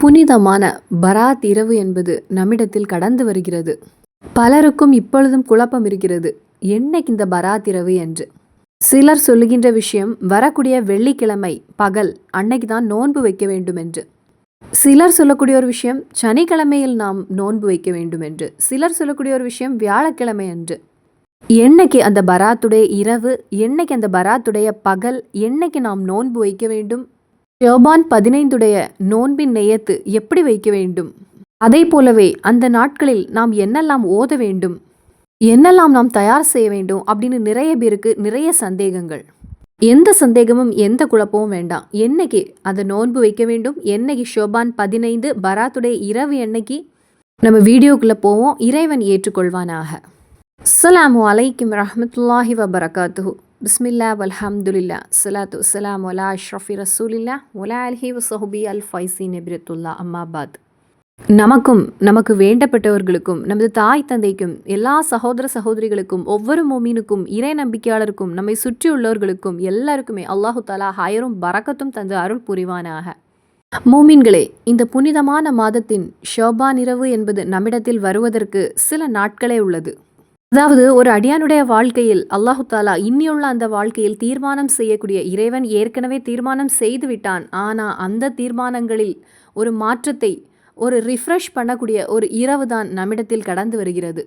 புனிதமான பராத் இரவு என்பது நம்மிடத்தில் கடந்து வருகிறது. பலருக்கும் இப்பொழுதும் குழப்பம் இருக்கிறது. என்னைக்கு இந்த பராத் இரவு என்று? சிலர் சொல்லுகின்ற விஷயம் வரக்கூடிய வெள்ளிக்கிழமை பகல் அன்னைக்கு தான் நோன்பு வைக்க வேண்டும் என்று. சிலர் சொல்லக்கூடிய ஒரு விஷயம் சனிக்கிழமையில் நாம் நோன்பு வைக்க வேண்டும் என்று. சிலர் சொல்லக்கூடிய ஒரு விஷயம் வியாழக்கிழமை என்று என்னைக்கு அந்த பராத்துடைய இரவு என்னைக்கு அந்த பராத்துடைய பகல் என்னைக்கு நாம் நோன்பு வைக்க வேண்டும்? ஷோபான் பதினைந்துடைய நோன்பின் நெய்யத்து எப்படி வைக்க வேண்டும்? அதை போலவே அந்த நாட்களில் நாம் என்னெல்லாம் ஓத வேண்டும்? என்னெல்லாம் நாம் தயார் செய்ய வேண்டும்? அப்படின்னு நிறைய பேருக்கு நிறைய சந்தேகங்கள். எந்த சந்தேகமும் எந்த குழப்பமும் வேண்டாம். என்னைக்கு அதை நோன்பு வைக்க வேண்டும்? என்னைக்கு ஷோபான் பதினைந்து பராத்துடைய இரவு என்னைக்கு? நம்ம வீடியோக்குள்ளே போவோம். இறைவன் ஏற்றுக்கொள்வானாக. அஸ்லாம் வலைக்கம் ரஹமத்துல்லாஹி வபரகாத்து பிஸ்மில்லா வல்ஹம்துலில்லா சலாத்து சலாம் ஒலா அஷ்ரஃபி ரசூலில்லா ஒலா அல்ஹி வசஹுபி அல் ஃபைசி நெபிரத்துல்லா அம்மாபாத் நமக்கும் நமக்கு வேண்டப்பட்டவர்களுக்கும் நமது தாய் தந்தைக்கும் எல்லா சகோதர சகோதரிகளுக்கும் ஒவ்வொரு மோமீனுக்கும் இறை நம்பிக்கையாளருக்கும் நம்மை சுற்றியுள்ளவர்களுக்கும் எல்லாருக்குமே அல்லாஹு தாலா ஹயரும் பறக்கத்தும் தந்து அருள் புரிவானாக. மூமின்களே இந்த புனிதமான மாதத்தின் ஷோபா நிறவு என்பது நம்மிடத்தில் வருவதற்கு சில நாட்களே உள்ளது. அதாவது ஒரு அடியானுடைய வாழ்க்கையில் அல்லாஹு தாலா இன்னியுள்ள அந்த வாழ்க்கையில் தீர்மானம் செய்யக்கூடிய இறைவன் ஏற்கனவே தீர்மானம் செய்து விட்டான். ஆனால் அந்த தீர்மானங்களில் ஒரு மாற்றத்தை ஒரு ரிஃப்ரெஷ் பண்ணக்கூடிய ஒரு இரவு தான் நம்மிடத்தில் கடந்து வருகிறது.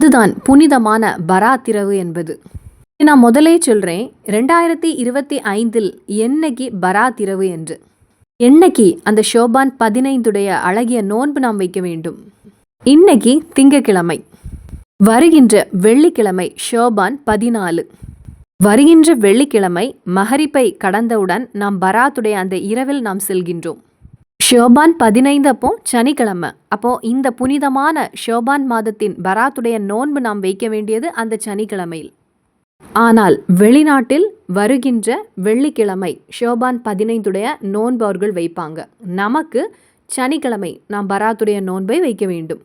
இதுதான் புனிதமான பராத்திரவு என்பது. நான் முதலே சொல்கிறேன் ரெண்டாயிரத்தி இருபத்தி ஐந்தில் என்னைக்கு பராத்திரவு என்று. என்னைக்கு அந்த ஷோபான் பதினைந்துடைய அழகிய நோன்பு நாம் வைக்க வேண்டும்? இன்னைக்கு திங்கக்கிழமை. வருகின்ற வெள்ளிக்கிழமை ஷோபான் பதினாலு. வருகின்ற வெள்ளிக்கிழமை மஹரிப்பை கடந்தவுடன் நாம் பராத்துடைய அந்த இரவில் நாம் செல்கின்றோம். ஷோபான் பதினைந்து அப்போ சனிக்கிழமை. அப்போ இந்த புனிதமான ஷோபான் மாதத்தின் பராத்துடைய நோன்பு நாம் வைக்க வேண்டியது அந்த சனிக்கிழமையில். ஆனால் வெளிநாட்டில் வருகின்ற வெள்ளிக்கிழமை ஷோபான் பதினைந்துடைய நோன்பு அவர்கள் வைப்பாங்க. நமக்கு சனிக்கிழமை நாம் பராத்துடைய நோன்பை வைக்க வேண்டும்.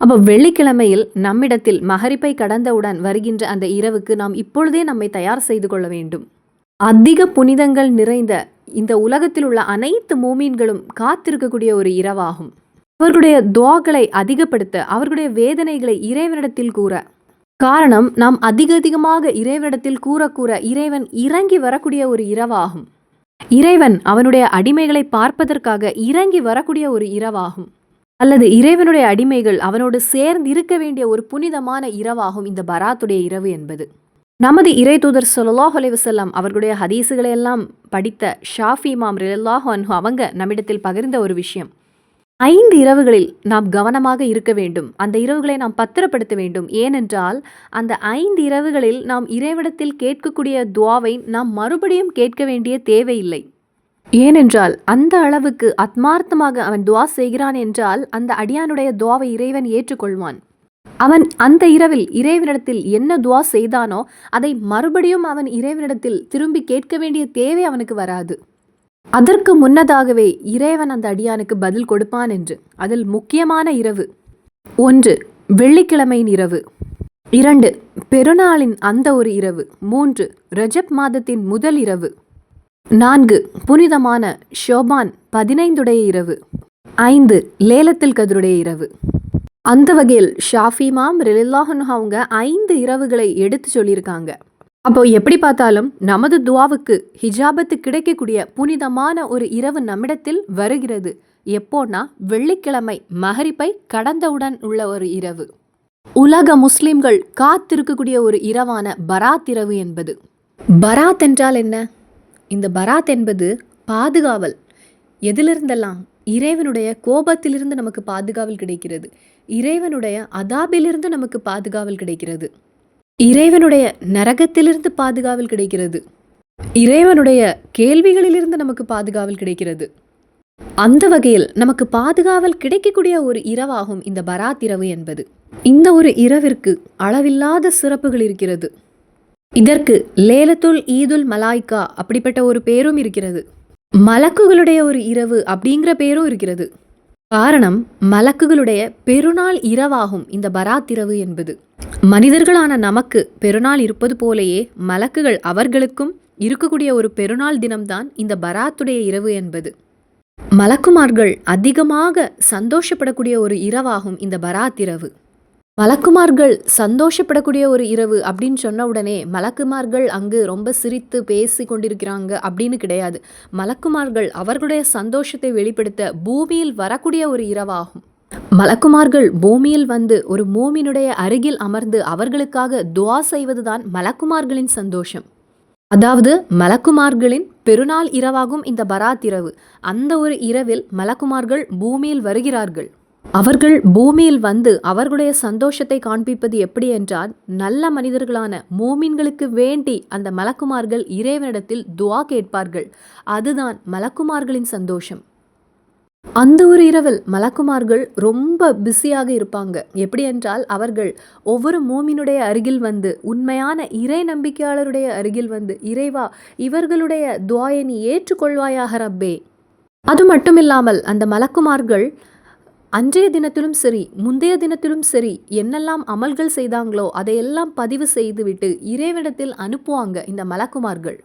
அப்போ வெள்ளிக்கிழமையில் நம்மிடத்தில் மகரிப்பை கடந்தவுடன் வருகின்ற அந்த இரவுக்கு நாம் இப்பொழுதே நம்மை தயார் செய்து கொள்ள வேண்டும். அதிக புனிதங்கள் நிறைந்த இந்த உலகத்தில் உள்ள அனைத்து மூமீன்களும் காத்திருக்கக்கூடிய ஒரு இரவாகும். அவர்களுடைய துவாக்களை அதிகப்படுத்த அவர்களுடைய வேதனைகளை இறைவனிடத்தில் கூற. காரணம் நாம் அதிக அதிகமாக இறைவனிடத்தில் கூற கூற இறைவன் இறங்கி வரக்கூடிய ஒரு இரவாகும். இறைவன் அவனுடைய அடிமைகளை பார்ப்பதற்காக இறங்கி வரக்கூடிய ஒரு இரவாகும். அல்லது இறைவனுடைய அடிமைகள் அவனோடு சேர்ந்து இருக்க வேண்டிய ஒரு புனிதமான இரவாகும் இந்த பராத்துடைய இரவு என்பது. நமது இறை தூதர் சொல்லாஹ் அலைவசல்லாம் அவர்களுடைய ஹதீசுகளை எல்லாம் படித்த ஷாஃபி இமாம் ரில்லாஹ் அன்ஹு அவங்க நம்மிடத்தில் பகிர்ந்த ஒரு விஷயம். ஐந்து இரவுகளில் நாம் கவனமாக இருக்க வேண்டும். அந்த இரவுகளை நாம் பத்திரப்படுத்த வேண்டும். ஏனென்றால் அந்த ஐந்து இரவுகளில் நாம் இறைவிடத்தில் கேட்கக்கூடிய துவாவை நாம் மறுபடியும் கேட்க வேண்டிய தேவையில்லை. ஏனென்றால் அந்த அளவுக்கு ஆத்மார்த்தமாக அவன் துவா செய்கிறான் என்றால் அந்த அடியானுடைய துவாவை இறைவன் ஏற்றுக்கொள்வான். அவன் அந்த இரவில் இறைவனிடத்தில் என்ன துவா செய்தானோ அதை மறுபடியும் அவன் இறைவனிடத்தில் திரும்பி கேட்க வேண்டிய தேவை அவனுக்கு வராது. அதற்கு முன்னதாகவே இறைவன் அந்த அடியானுக்கு பதில் கொடுப்பான் என்று. அதில் முக்கியமான இரவு. ஒன்று வெள்ளிக்கிழமையின் இரவு. இரண்டு பெருநாளின் அந்த ஒரு இரவு. மூன்று ரஜப் மாதத்தின் முதல் இரவு. நான்கு புனிதமான ஷோபான் பதினைந்துடைய இரவு. ஐந்து லேலத்தில் கதருடைய இரவு. அந்த வகையில் ஷாஃபிமாம் ரிலில்லாஹன் அவங்க ஐந்து இரவுகளை எடுத்து சொல்லியிருக்காங்க. அப்போ எப்படி பார்த்தாலும் நமது துவாவுக்கு ஹிஜாபத்து கிடைக்கக்கூடிய புனிதமான ஒரு இரவு நம்மிடத்தில் வருகிறது. எப்போனா வெள்ளிக்கிழமை மகரிப்பை கடந்தவுடன் உள்ள ஒரு இரவு. உலக முஸ்லிம்கள் காத்திருக்கக்கூடிய ஒரு இரவான பராத் இரவு என்பது. பராத் என்றால் என்ன? இந்த பராத் என்பது பாதுகாவல். எதிலிருந்தெல்லாம் இறைவனுடைய கோபத்திலிருந்து நமக்கு பாதுகாவல் கிடைக்கிறது. இறைவனுடைய அதாபிலிருந்து நமக்கு பாதுகாவல் கிடைக்கிறது. இறைவனுடைய நரகத்திலிருந்து பாதுகாவல் கிடைக்கிறது. இறைவனுடைய கேள்விகளிலிருந்து நமக்கு பாதுகாவல் கிடைக்கிறது. அந்த வகையில் நமக்கு பாதுகாவல் கிடைக்கக்கூடிய ஒரு இரவாகும் இந்த பராத் இரவு என்பது. இந்த ஒரு இரவிற்கு அளவில்லாத சிறப்புகள் இருக்கிறது. இதற்கு லேலத்துல் ஈதுல் மலாய்க்கா அப்படிப்பட்ட ஒரு பேரும் இருக்கிறது. மலக்குகளுடைய ஒரு இரவு அப்படிங்கிற பேரும் இருக்கிறது. காரணம் மலக்குகளுடைய பெருநாள் இரவாகும் இந்த பராத் இரவு என்பது. மனிதர்களான நமக்கு பெருநாள் இருப்பது போலேயே மலக்குகள் அவர்களுக்கும் இருக்கக்கூடிய ஒரு பெருநாள் தினம்தான் இந்த பராத்துடைய இரவு என்பது. மலக்குமார்கள் அதிகமாக சந்தோஷப்படக்கூடிய ஒரு இரவாகும் இந்த பராத் இரவு. மலக்குமார்கள் சந்தோஷப்படக்கூடிய ஒரு இரவு அப்படின்னு சொன்ன உடனே மலக்குமார்கள் அங்கு ரொம்ப சிரித்து பேசி கொண்டிருக்கிறாங்க அப்படின்னு கிடையாது. மலக்குமார்கள் அவர்களுடைய சந்தோஷத்தை வெளிப்படுத்த பூமியில் வரக்கூடிய ஒரு இரவாகும். மலக்குமார்கள் பூமியில் வந்து ஒரு மூமினுடைய அருகில் அமர்ந்து அவர்களுக்காக துவா செய்வதுதான் மலக்குமார்களின் சந்தோஷம். அதாவது மலக்குமார்களின் பெருநாள் இரவாகும் இந்த பராத் இரவு. அந்த ஒரு இரவில் மலக்குமார்கள் பூமியில் வருகிறார்கள். அவர்கள் பூமியில் வந்து அவர்களுடைய சந்தோஷத்தை காண்பிப்பது எப்படி என்றால் நல்ல மனிதர்களான மூமின்களுக்கு வேண்டி அந்த மலக்குமார்கள் இறைவனிடத்தில் துவா கேட்பார்கள். அதுதான் மலக்குமார்களின் சந்தோஷம். அந்த ஒரு இரவில் மலக்குமார்கள் ரொம்ப பிஸியாக இருப்பாங்க. எப்படி என்றால் அவர்கள் ஒவ்வொரு மூமினுடைய அருகில் வந்து உண்மையான இறை நம்பிக்கையாளருடைய அருகில் வந்து இறைவா இவர்களுடைய துவாயை நீ ஏற்றுக்கொள்வாயாக ரப்பே. அது மட்டும் இல்லாமல் அந்த மலக்குமார்கள் அன்றைய தினத்திலும் சரி முந்தைய தினத்திலும் சரி என்னெல்லாம் அமல்கள் செய்தாங்களோ அதையெல்லாம் பதிவு செய்துவிட்டு இறைவனிடத்தில் அனுப்புவாங்க இந்த மலக்குமார்கள்.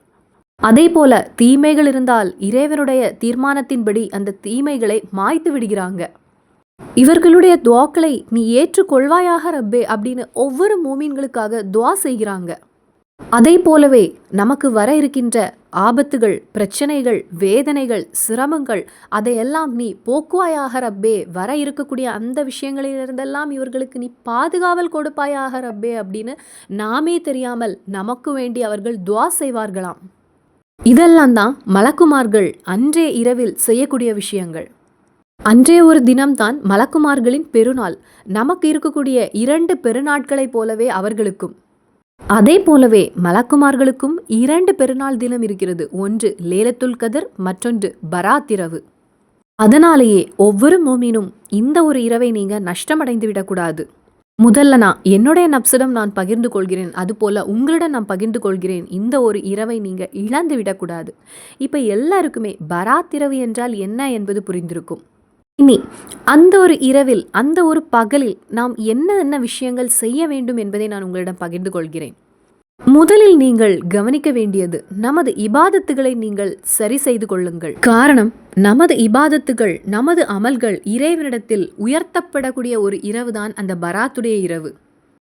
அதே போல தீமைகள் இருந்தால் இறைவனுடைய தீர்மானத்தின்படி அந்த தீமைகளை மாய்த்து விடுகிறாங்க. இவர்களுடைய துவாக்களை நீ ஏற்றுக்கொள்வாயாக ரப்பே அப்படின்னு ஒவ்வொரு மூமீன்களுக்காக துவா செய்கிறாங்க. அதை போலவே நமக்கு வர இருக்கின்ற ஆபத்துகள் பிரச்சனைகள் வேதனைகள் சிரமங்கள் அதையெல்லாம் நீ போக்குவாயாக ரப்பே. வர இருக்கக்கூடிய அந்த விஷயங்களிலிருந்தெல்லாம் இவர்களுக்கு நீ பாதுகாவல் கொடுப்பாயாக ரப்பே அப்படின்னு நாமே தெரியாமல் நமக்கு வேண்டி அவர்கள் துவா செய்வார்களாம். இதெல்லாம் தான் மலக்குமார்கள் அன்றே இரவில் செய்யக்கூடிய விஷயங்கள். அன்றைய ஒரு தினம்தான் மலக்குமார்களின் பெருநாள். நமக்கு இருக்கக்கூடிய இரண்டு பெருநாட்களைப் போலவே அவர்களுக்கும். அதே போலவே மலக்குமார்களுக்கும் இரண்டு பெருநாள் தினம் இருக்கிறது. ஒன்று லேலத்துல் கதர் மற்றொன்று பராத் இரவு. அதனாலேயே ஒவ்வொரு மோமினும் இந்த ஒரு இரவை நீங்க நஷ்டமடைந்து விடக்கூடாது. முதல்ல நான் என்னுடைய நப்சிடம் நான் பகிர்ந்து கொள்கிறேன். அதுபோல் உங்களிடம் நான் பகிர்ந்து கொள்கிறேன். இந்த ஒரு இரவை நீங்கள் இழந்து விடக்கூடாது. இப்போ எல்லாருக்குமே பராத் இரவு என்றால் என்ன என்பது புரிந்திருக்கும். இனி அந்த ஒரு இரவில் அந்த ஒரு பகலில் நாம் என்ன என்ன விஷயங்கள் செய்ய வேண்டும் என்பதை நான் உங்களிடம் பகிர்ந்து கொள்கிறேன். முதலில் நீங்கள் கவனிக்க வேண்டியது நமது இபாதத்துகளை நீங்கள் சரி செய்து கொள்ளுங்கள். காரணம் நமது இபாதத்துகள் நமது அமல்கள் இறைவனிடத்தில் உயர்த்தப்படக்கூடிய ஒரு இரவுதான் அந்த பராத்துடைய இரவு.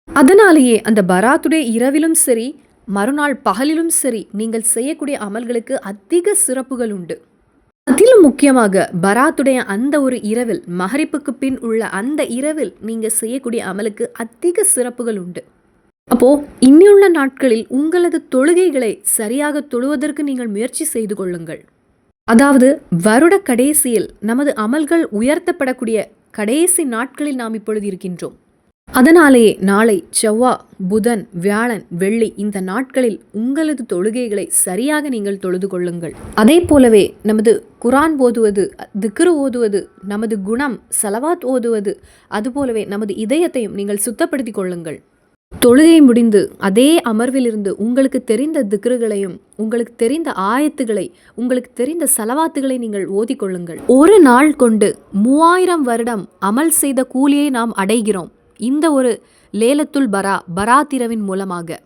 அதனாலேயே அந்த பராத்துடைய இரவிலும் சரி மறுநாள் பகலிலும் சரி நீங்கள் செய்யக்கூடிய அமல்களுக்கு அதிக சிறப்புகள் உண்டு. அதிலும் முக்கியமாக பராத்துடைய அந்த ஒரு இரவில் மகரிப்புக்கு பின் உள்ள அந்த இரவில் நீங்கள் செய்யக்கூடிய அமலுக்கு அதிக சிறப்புகள் உண்டு. அப்போ இன்னியுள்ள நாட்களில் உங்களது தொழுகைகளை சரியாக தொழுவதற்கு நீங்கள் முயற்சி செய்து கொள்ளுங்கள். அதாவது வருட கடைசியில் நமது அமல்கள் உயர்த்தப்படக்கூடிய கடைசி நாட்களில் நாம் இப்பொழுது இருக்கின்றோம். அதனாலேயே நாளை செவ்வா புதன் வியாழன் வெள்ளி இந்த நாட்களில் உங்களது தொழுகைகளை சரியாக நீங்கள் தொழுது கொள்ளுங்கள். அதே போலவே நமது குரான் ஓதுவது திக்ரு ஓதுவது நமது குணம் சலவாத் ஓதுவது அதுபோலவே நமது இதயத்தையும் நீங்கள் சுத்தப்படுத்திக் கொள்ளுங்கள். தொழுகை முடிந்து அதே அமர்விலிருந்து உங்களுக்கு தெரிந்த திக்ருகளையும் உங்களுக்கு தெரிந்த ஆயத்துகளை உங்களுக்கு தெரிந்த செலவாத்துகளை நீங்கள் ஓதிக்கொள்ளுங்கள் ஒரு நாள் கொண்டு மூவாயிரம் வருடம் அமல் செய்த கூலியை நாம் அடைகிறோம். இந்த ஒரு லேலத்துல் பரா பராத்திரவின் மூலமாக.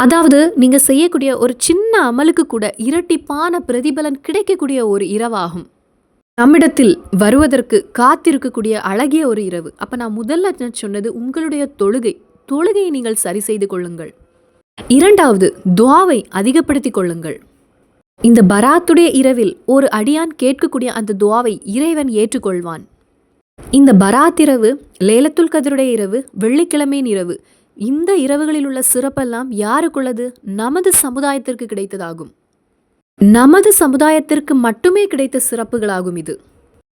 அதாவது நீங்க செய்யக்கூடிய ஒரு சின்ன அமலுக்கு கூட இரட்டிப்பான பிரதிபலன் கிடைக்கக்கூடிய ஒரு இரவாகும். நம்மிடத்தில் வருவதற்கு காத்திருக்கக்கூடிய அழகிய ஒரு இரவு. அப்போ நான் முதல்ல சொன்னது உங்களுடைய தொழுகை. தொழுகையை நீங்கள் சரி செய்து கொள்ளுங்கள். இரண்டாவது துவாவை அதிகப்படுத்திக் கொள்ளுங்கள். இந்த பராத்துடைய இரவில் ஒரு அடியான் கேட்கக்கூடிய அந்த துவாவை இறைவன் ஏற்றுக்கொள்வான். இந்த பராத் இரவு லேலத்துல் கதிருடைய இரவு வெள்ளிக்கிழமையின் இரவு இந்த இரவுகளில் உள்ள சிறப்பெல்லாம் யாருக்குள்ளது? நமது சமுதாயத்திற்கு கிடைத்ததாகும். நமது சமுதாயத்திற்கு மட்டுமே கிடைத்த சிறப்புகளாகும் இது.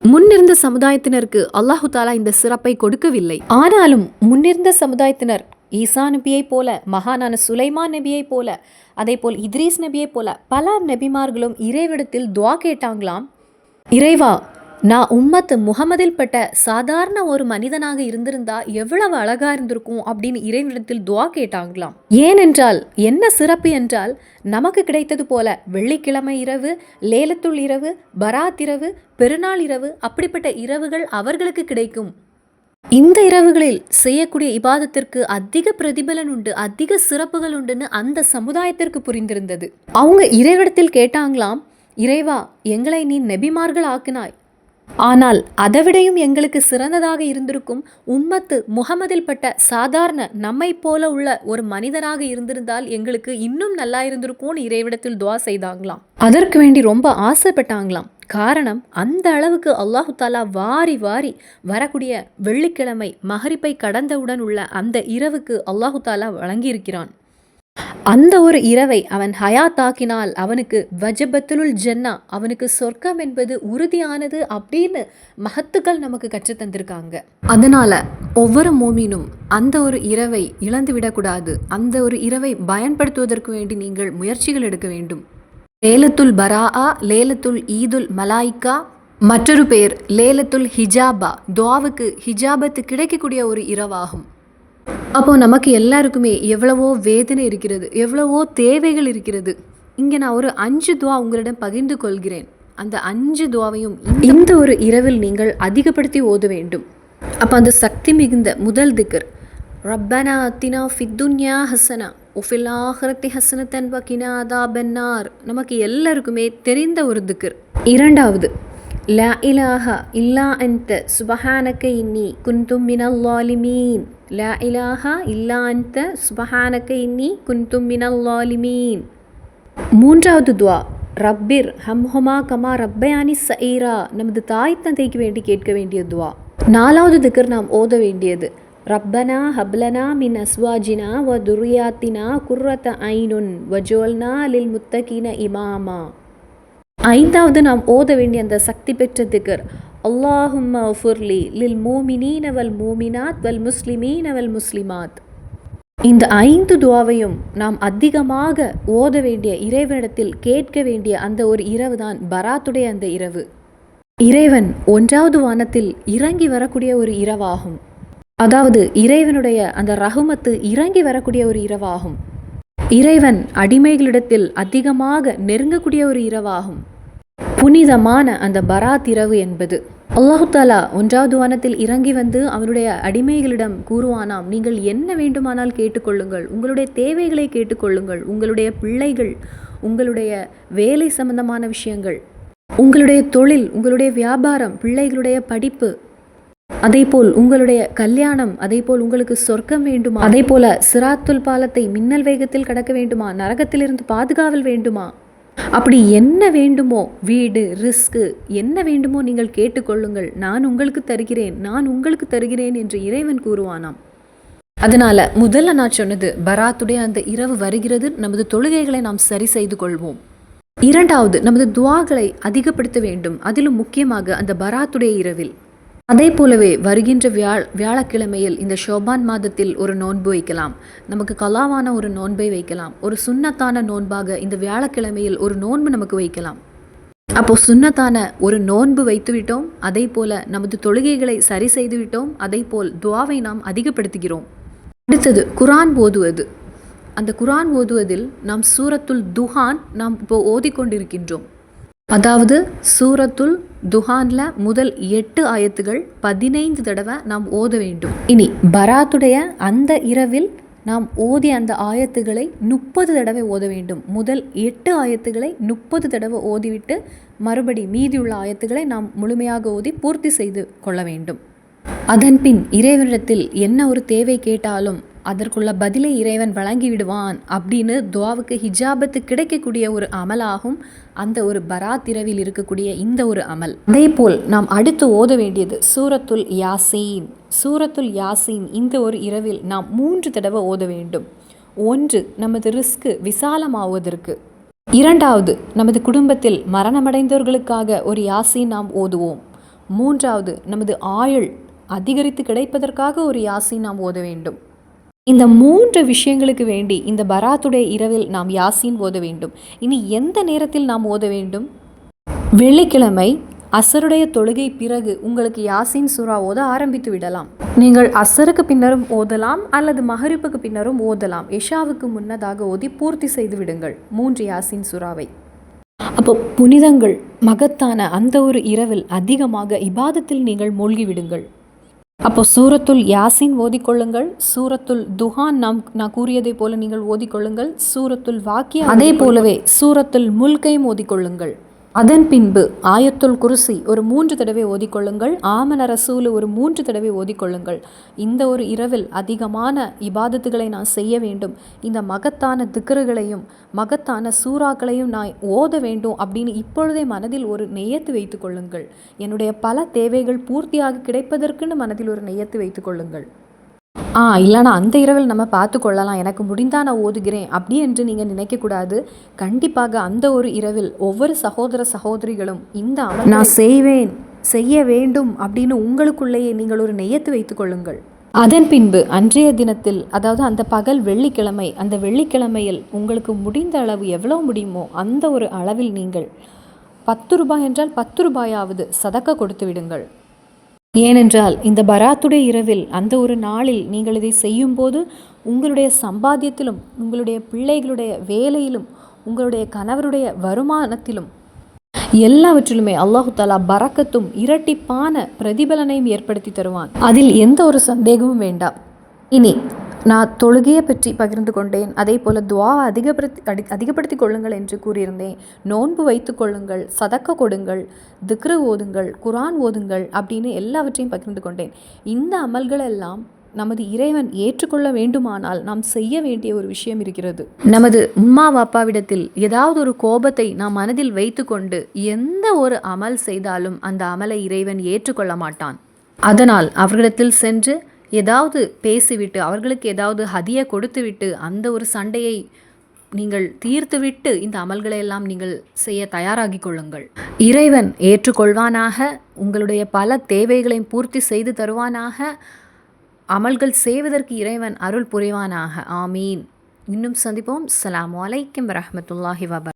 முன்னிருந்த சமுதாயத்தினருக்கு அல்லாஹு தாலா இந்த சிறப்பை கொடுக்கவில்லை. ஆனாலும் முன்னிருந்த சமுதாயத்தினர் ஈசா நபியைப் போல மகானான சுலைமான் நபியைப் போல அதே போல் இத்ரீஸ் நபியைப் போல பல நபிமார்களும் இறைவிடத்தில் துவா கேட்டாங்களாம்? இறைவா நான் உம்மத்து முகமதில் பட்ட சாதாரண ஒரு மனிதனாக இருந்திருந்தா எவ்வளவு அழகா இருந்திருக்கும் அப்படின்னு இறைவனிடத்தில் துவா கேட்டாங்களாம். ஏனென்றால் என்ன சிறப்பு என்றால் நமக்கு கிடைத்தது போல வெள்ளிக்கிழமை இரவு லேலத்துள் இரவு பராத் இரவு பெருநாள் இரவு அப்படிப்பட்ட இரவுகள் அவர்களுக்கு கிடைக்கும். இந்த இரவுகளில் செய்யக்கூடிய இபாதத்திற்கு அதிக பிரதிபலன் உண்டு அதிக சிறப்புகள் உண்டுன்னு அந்த சமுதாயத்திற்கு புரிந்திருந்தது. அவங்க இறைவிடத்தில் கேட்டாங்களாம் இறைவா எங்களை நீ நெபிமார்கள் ஆக்கினாய். ஆனால் அதைவிடையும் எங்களுக்கு சிறந்ததாக இருந்திருக்கும் உம்மத்து முகமதில் பட்ட சாதாரண நம்மை போல உள்ள ஒரு மனிதராக இருந்திருந்தால் எங்களுக்கு இன்னும் நல்லா இருந்திருக்கும்னு இறைவிடத்தில் துவா செய்தாங்களாம். அதற்கு வேண்டி ரொம்ப ஆசைப்பட்டாங்களாம். காரணம் அந்த அளவுக்கு அல்லாஹு தாலா வாரி வாரி வரக்கூடிய வெள்ளிக்கிழமை மகரிப்பை கடந்தவுடன் உள்ள அந்த இரவுக்கு அல்லாஹு தாலா வழங்கியிருக்கிறான். அந்த ஒரு இரவை அவன் ஹயா தாக்கினால் அவனுக்கு வஜபத்துலுல் ஜன்னா அவனுக்கு சொர்க்கம் என்பது உறுதியானது அப்படின்னு மகத்துக்கள் நமக்கு கற்றுத் தந்திருக்காங்க. அதனால ஒவ்வொரு மோமினும் அந்த ஒரு இரவை இழந்து விடக்கூடாது. அந்த ஒரு இரவை பயன்படுத்துவதற்கு வேண்டி நீங்கள் முயற்சிகள் எடுக்க வேண்டும். லேலத்துல் பராஆ லேலத்துல் ஈதுல் மலாய்க்கா மற்றொரு பெயர் லேலத்துல் ஹிஜாபா துவாவுக்கு ஹிஜாபத்து கிடைக்கக்கூடிய ஒரு இரவாகும். அப்போ நமக்கு எல்லாருக்குமே எவ்வளவோ வேதனை இருக்கிறது எவ்வளவோ தேவைகள் இருக்கிறது. இங்கே நான் ஒரு அஞ்சு துவா உங்களிடம் பகிர்ந்து கொள்கிறேன். அந்த அஞ்சு துவாவையும் இந்த ஒரு இரவில் நீங்கள் அதிகப்படுத்தி ஓத வேண்டும். அப்போ அந்த சக்தி மிகுந்த முதல் திக்கர் ரப்பனா அத்தினா ஃபித்துன்யா ஹசனா ஒஃபில் ஆஹரத்தி ஹசனத்தன் வக்கினா அதா பென்னார் நமக்கு எல்லாருக்குமே தெரிந்த ஒரு திக்கர். இரண்டாவது லா இலாஹா இல்லா அன்த சுபஹானக்க இன்னி குந்தும் மினல் லாலிமீன் லா இலாஹா இல்லா அன்த சுபஹானக்க இன்னி குந்தும் மினல் லாலிமீன் மூன்றாவது துவா ரப்பிர் ஹம் ஹம்ஹுமா கமா ரப்பயானி சஈரா நமது தாய் தந்தைக்கு வேண்டி கேட்க வேண்டிய துவா நாலாவது திக்கர் நாம் ஓத வேண்டியது ரப்பனா ஹப்லனா மின் அஸ்வாஜினா வ துர்யாத்தினா குர்ரத ஐனுன் வஜோல்னா லில் முத்தகின இமாமா ஐந்தாவது நாம் ஓத வேண்டிய அந்த சக்தி பெற்ற திகர். அல்லாஹும்ம ஃபுர்லி லில் மோமினீன் அவல் மூமினாத் வல் முஸ்லிமீன் அவல் முஸ்லிமாத். இந்த ஐந்து துவாவையும் நாம் அதிகமாக ஓத வேண்டிய இறைவனிடத்தில் கேட்க வேண்டிய அந்த ஒரு இரவு தான் பராத்துடைய அந்த இரவு. இறைவன் ஒன்றாவது வானத்தில் இறங்கி வரக்கூடிய ஒரு இரவாகும். அதாவது இறைவனுடைய அந்த ரகுமத்து இறங்கி வரக்கூடிய ஒரு இரவாகும். இறைவன் அடிமைகளிடத்தில் அதிகமாக நெருங்கக்கூடிய ஒரு இரவாகும். புனிதமான அந்த பராத்திரவு என்பது. அல்லாஹு தாலா ஒன்றாவது வானத்தில் இறங்கி வந்து அவனுடைய அடிமைகளிடம் கூறுவானாம் நீங்கள் என்ன வேண்டுமானால் கேட்டுக்கொள்ளுங்கள். உங்களுடைய தேவைகளை கேட்டுக்கொள்ளுங்கள். உங்களுடைய பிள்ளைகள் உங்களுடைய வேலை சம்பந்தமான விஷயங்கள் உங்களுடைய தொழில் உங்களுடைய வியாபாரம் பிள்ளைகளுடைய படிப்பு அதேபோல் உங்களுடைய கல்யாணம் அதேபோல் உங்களுக்கு சொர்க்கம் வேண்டுமா? அதே போல சிராத்துல் பாலத்தை மின்னல் வேகத்தில் கடக்க வேண்டுமா? நரகத்திலிருந்து பாதுகாவல் வேண்டுமா? அப்படி என்ன வேண்டுமோ வீடு ரிஸ்க்கு என்ன வேண்டுமோ நீங்கள் கேட்டுக்கொள்ளுங்கள். நான் உங்களுக்கு தருகிறேன் நான் உங்களுக்கு தருகிறேன் என்று இறைவன் கூறுவானாம். அதனால முதல்ல நான் சொன்னது பராத்துடைய அந்த இரவு வருகிறது நமது தொழுகைகளை நாம் சரி செய்து கொள்வோம். இரண்டாவது நமது துவாகளை அதிகப்படுத்த வேண்டும். அதிலும் முக்கியமாக அந்த பராத்துடைய இரவில். அதே போலவே வருகின்ற வியாழ் வியாழக்கிழமையில் இந்த ஷோபான் மாதத்தில் ஒரு நோன்பு வைக்கலாம். நமக்கு கலாவான ஒரு நோன்பை வைக்கலாம். ஒரு சுண்ணத்தான நோன்பாக இந்த வியாழக்கிழமையில் ஒரு நோன்பு நமக்கு வைக்கலாம். அப்போ சுண்ணத்தான ஒரு நோன்பு வைத்துவிட்டோம் அதே போல நமது தொழுகைகளை சரி செய்துவிட்டோம் அதே போல் துவாவை நாம் அதிகப்படுத்துகிறோம். அடுத்தது குரான் ஓதுவது. அந்த குரான் ஓதுவதில் நாம் சூரத்துல் துஹான் நாம் இப்போ ஓதிக்கொண்டிருக்கின்றோம். அதாவது சூரத்துல் துஹான்ல முதல் எட்டு ஆயத்துகள் பதினைந்து தடவை நாம் ஓத வேண்டும். இனி பராத்துடைய அந்த இரவில் நாம் ஓதிய அந்த ஆயத்துகளை முப்பது தடவை ஓத வேண்டும். முதல் எட்டு ஆயத்துகளை முப்பது தடவை ஓதிவிட்டு மறுபடி மீதியுள்ள ஆயத்துகளை நாம் முழுமையாக ஓதி பூர்த்தி செய்து கொள்ள வேண்டும். அதன்பின் இறைவனிடத்தில் என்ன ஒரு தேவை கேட்டாலும் அதற்குள்ள பதிலை இறைவன் வழங்கி விடுவான் அப்படின்னு துவாவுக்கு ஹிஜாபத்து கிடைக்கக்கூடிய ஒரு அமலாகும். அந்த ஒரு பராத் இரவில் இருக்கக்கூடிய இந்த ஒரு அமல். அதே போல் நாம் அடுத்து ஓத வேண்டியது சூரத்துல் யாசீன். சூரத்துல் யாசீன் இந்த ஒரு இரவில் நாம் மூன்று தடவை ஓத வேண்டும். ஒன்று நமது ரிஸ்க்கு விசாலமாவதற்கு. இரண்டாவது நமது குடும்பத்தில் மரணமடைந்தவர்களுக்காக ஒரு யாசீன் நாம் ஓதுவோம். மூன்றாவது நமது ஆயுள் அதிகரித்து கிடைப்பதற்காக ஒரு யாசீன் நாம் ஓத வேண்டும். இந்த மூன்று விஷயங்களுக்கு வேண்டி இந்த பராத்துடைய இரவில் நாம் யாசின் ஓத வேண்டும். இனி எந்த நேரத்தில் நாம் ஓத வேண்டும்? வெள்ளிக்கிழமை அசருடைய தொழுகை பிறகு உங்களுக்கு யாசின் சுறா ஓத ஆரம்பித்து விடலாம். நீங்கள் அசருக்கு பின்னரும் ஓதலாம் அல்லது மகரிப்புக்கு பின்னரும் ஓதலாம். இஷாவுக்கு முன்னதாக ஓதி பூர்த்தி செய்து விடுங்கள். மூன்று யாசின் சுறாவை. அப்போ புனிதங்கள் மகத்தான அந்த ஒரு இரவில் அதிகமாக இபாதத்தில் நீங்கள் மூழ்கிவிடுங்கள் அப்போ சூரத்துல் யாசின் ஓதிக்கொள்ளுங்கள். சூரத்துல் துஹான் நாம் நான் கூறியதை போல நீங்கள் ஓதிக்கொள்ளுங்கள். சூரத்துல் வாக்கிய அதே போலவே சூரத்துல் முல்கையும் ஓதிக்கொள்ளுங்கள். அதன் பின்பு ஆயத்துல் குருசி ஒரு மூன்று தடவை ஓதிக்கொள்ளுங்கள். ஆமன ரசூலு ஒரு மூன்று தடவை ஓதிக்கொள்ளுங்கள். இந்த ஒரு இரவில் அதிகமான இபாதத்துகளை நான் செய்ய வேண்டும். இந்த மகத்தான திக்கறுகளையும் மகத்தான சூறாக்களையும் நான் ஓத வேண்டும் அப்படின்னு இப்பொழுதே மனதில் ஒரு நெய்யத்து வைத்து கொள்ளுங்கள். என்னுடைய பல தேவைகள் பூர்த்தியாக கிடைப்பதற்குன்னு மனதில் ஒரு நெய்யத்து வைத்து கொள்ளுங்கள். ஆ இல்லைனா அந்த இரவில் நம்ம பார்த்து கொள்ளலாம். எனக்கு முடிந்தால் நான் ஓதுகிறேன் அப்படி என்று நீங்கள் நினைக்கக்கூடாது. கண்டிப்பாக அந்த ஒரு இரவில் ஒவ்வொரு சகோதர சகோதரிகளும் இந்த அமல் நான் செய்வேன் செய்ய வேண்டும் அப்படின்னு உங்களுக்குள்ளேயே நீங்கள் ஒரு நெய்யத்து வைத்துக் கொள்ளுங்கள். அதன் பின்பு அன்றைய தினத்தில் அதாவது அந்த பகல் வெள்ளிக்கிழமை அந்த வெள்ளிக்கிழமையில் உங்களுக்கு முடிந்த அளவு எவ்வளோ முடியுமோ அந்த ஒரு அளவில் நீங்கள் பத்து ரூபாய் என்றால் பத்து ரூபாயாவது சதக்க கொடுத்து விடுங்கள். ஏனென்றால் இந்த பராத்துடைய இரவில் அந்த ஒரு நாளில் நீங்கள் இதை செய்யும்போது உங்களுடைய சம்பாத்தியத்திலும் உங்களுடைய பிள்ளைகளுடைய வேலையிலும் உங்களுடைய கணவருடைய வருமானத்திலும் எல்லாவற்றிலுமே அல்லாஹு தாலா பறக்கத்தும் இரட்டிப்பான பிரதிபலனையும் ஏற்படுத்தி தருவான். அதில் எந்த ஒரு சந்தேகமும் வேண்டாம். இனி நான் தொழுகையை பற்றி பகிர்ந்து கொண்டேன். அதே போல் துவா அதிகப்படுத்தி அடி அதிகப்படுத்தி கொள்ளுங்கள் என்று கூறியிருந்தேன். நோன்பு வைத்து கொள்ளுங்கள் சதக்க கொடுங்கள் திக்ரு ஓதுங்கள் குரான் ஓதுங்கள் அப்படின்னு எல்லாவற்றையும் பகிர்ந்து கொண்டேன். இந்த அமல்களெல்லாம் நமது இறைவன் ஏற்றுக்கொள்ள வேண்டுமானால் நாம் செய்ய வேண்டிய ஒரு விஷயம் இருக்கிறது. நமது உம்மா வாப்பாவிடத்தில் ஏதாவது ஒரு கோபத்தை நாம் மனதில் வைத்துக்கொண்டு எந்த ஒரு அமல் செய்தாலும் அந்த அமலை இறைவன் ஏற்றுக்கொள்ள மாட்டான். அதனால் அவர்களிடத்தில் சென்று ஏதாவது பேசிவிட்டு அவர்களுக்கு ஏதாவது ஹதியை கொடுத்துவிட்டு அந்த ஒரு சண்டையை நீங்கள் தீர்த்துவிட்டு இந்த அமல்களை எல்லாம் நீங்கள் செய்ய தயாராகி கொள்ளுங்கள். இறைவன் ஏற்றுக்கொள்வானாக உங்களுடைய பல தேவைகளையும் பூர்த்தி செய்து தருவானாக அமல்கள் செய்வதற்கு இறைவன் அருள் புரிவானாக. ஆமீன். இன்னும் சந்திப்போம். அலாம் வலைக்கம் வரமத்துல்லாஹி வபர்